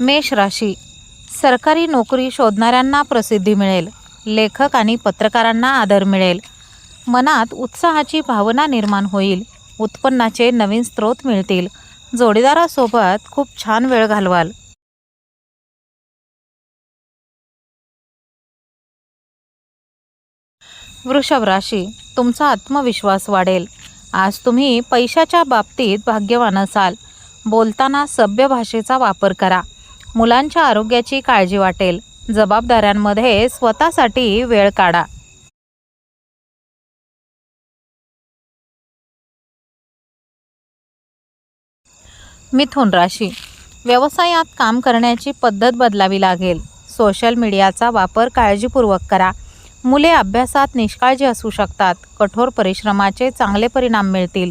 मेष राशी. सरकारी नोकरी शोधणाऱ्यांना प्रसिद्धी मिळेल. लेखक आणि पत्रकारांना आदर मिळेल. मनात उत्साहाची भावना निर्माण होईल. उत्पन्नाचे नवीन स्रोत मिळतील. जोडीदारासोबत खूप छान वेळ घालवाल. वृषभ राशी. तुमचा आत्मविश्वास वाढेल. आज तुम्ही पैशाच्या बाबतीत भाग्यवान असाल. बोलताना सभ्य भाषेचा वापर करा. मुलांच्या आरोग्याची काळजी वाटेल. जबाबदाऱ्यांमध्ये स्वतःसाठी वेळ काढा. मिथुन राशी. व्यवसायात काम करण्याची पद्धत बदलावी लागेल. सोशल मीडियाचा वापर काळजीपूर्वक करा. मुले अभ्यासात निष्काळजी असू शकतात. कठोर परिश्रमाचे चांगले परिणाम मिळतील.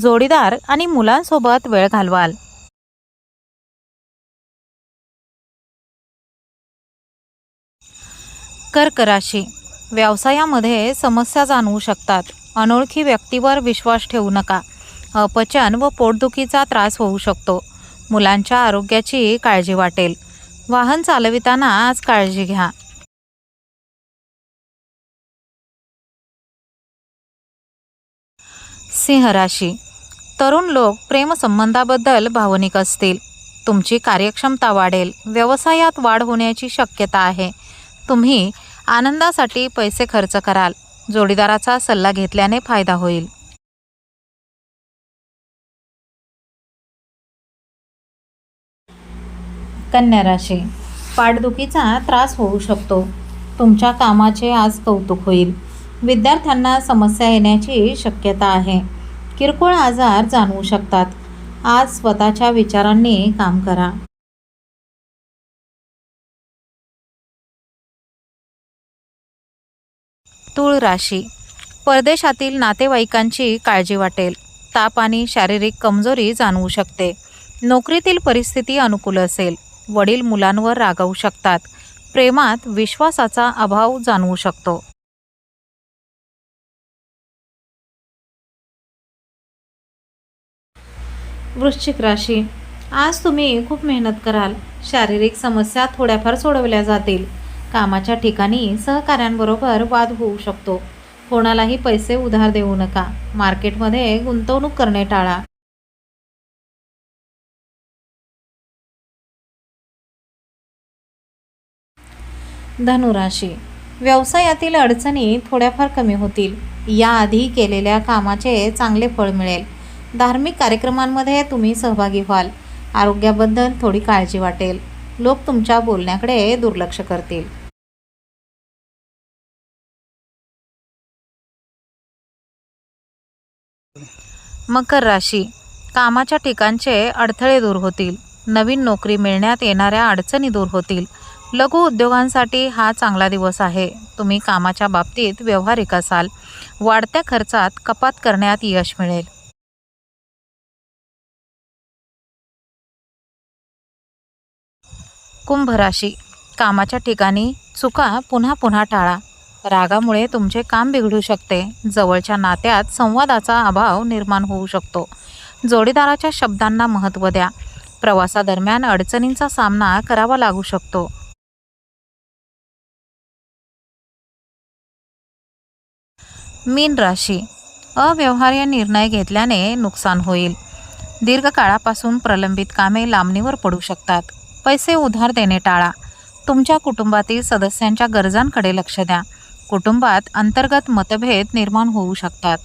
जोडीदार आणि मुलांसोबत वेळ घालवाल. कर्क राशी व्यवसायामध्ये समस्या जाणवू शकतात. अनोळखी व्यक्तीवर विश्वास ठेवू नका. अपचन व पोटदुखीचा त्रास होऊ शकतो. मुलांच्या आरोग्याची काळजी वाटेल. वाहन चालविताना आज काळजी घ्या. सिंह राशी तरुण लोक प्रेमसंबंधाबद्दल भावनिक असतील. तुमची कार्यक्षमता वाढेल. व्यवसायात वाढ होण्याची शक्यता आहे. तुम्ही आनंदासाठी पैसे खर्च कराल. जोडीदाराचा सल्ला घेतल्याने फायदा होईल. कन्या राशी. पाठदुखीचा त्रास होऊ शकतो. तुमच्या कामाचे आज कौतुक होईल. विद्यार्थ्यांना समस्या येण्याची शक्यता आहे. किरकोळ आजार जाणवू शकतात. आज स्वतःच्या विचारांनी काम करा. तूळ राशी. परदेशातील नातेवाईकांची काळजी वाटेल. ताप आणि शारीरिक कमजोरी जाणवू शकते. नोकरीतील परिस्थिती अनुकूल असेल. वडील मुलांवर रागावू शकतात. प्रेमात विश्वासाचा अभाव जाणवू शकतो. वृश्चिक राशी. आज तुम्ही खूप मेहनत कराल. शारीरिक समस्या थोड्याफार सोडवल्या जातील. कामाच्या ठिकाणी सहकाऱ्यांबरोबर वाद होऊ शकतो. कोणालाही पैसे उधार देऊ नका. मार्केटमध्ये गुंतवणूक करणे टाळा. धनुराशी. व्यवसायातील अडचणी थोड्याफार कमी होतील. याआधी केलेल्या कामाचे चांगले फळ मिळेल. धार्मिक कार्यक्रमांमध्ये तुम्ही सहभागी व्हाल. आरोग्याबद्दल थोडी काळजी वाटेल. लोक तुमच्या बोलण्याकडे दुर्लक्ष करतील. मकर राशी. कामाच्या ठिकाणचे अडथळे दूर होतील. नवीन नोकरी मिळण्यात येणाऱ्या अडचणी दूर होतील. लघु उद्योगांसाठी हा चांगला दिवस आहे. तुम्ही कामाच्या बाबतीत व्यवहारिक असाल. वाढत्या खर्चात कपात करण्यात यश मिळेल. कुंभ राशी. कामाच्या ठिकाणी चुका पुन्हा पुन्हा टाळा. रागामुळे तुमचे काम बिघडू शकते. जवळच्या नात्यात संवादाचा अभाव निर्माण होऊ शकतो. जोडीदाराच्या शब्दांना महत्त्व द्या. प्रवासादरम्यान अडचणींचा सामना करावा लागू शकतो. मीन राशी. अव्यवहार्य निर्णय घेतल्याने नुकसान होईल. दीर्घकाळापासून प्रलंबित कामे लांबणीवर पडू शकतात. पैसे उधार देणे टाळा. तुमच्या कुटुंबातील सदस्यांच्या गरजांकडे लक्ष द्या. कुटुंबात अंतर्गत मतभेद निर्माण होऊ शकतात.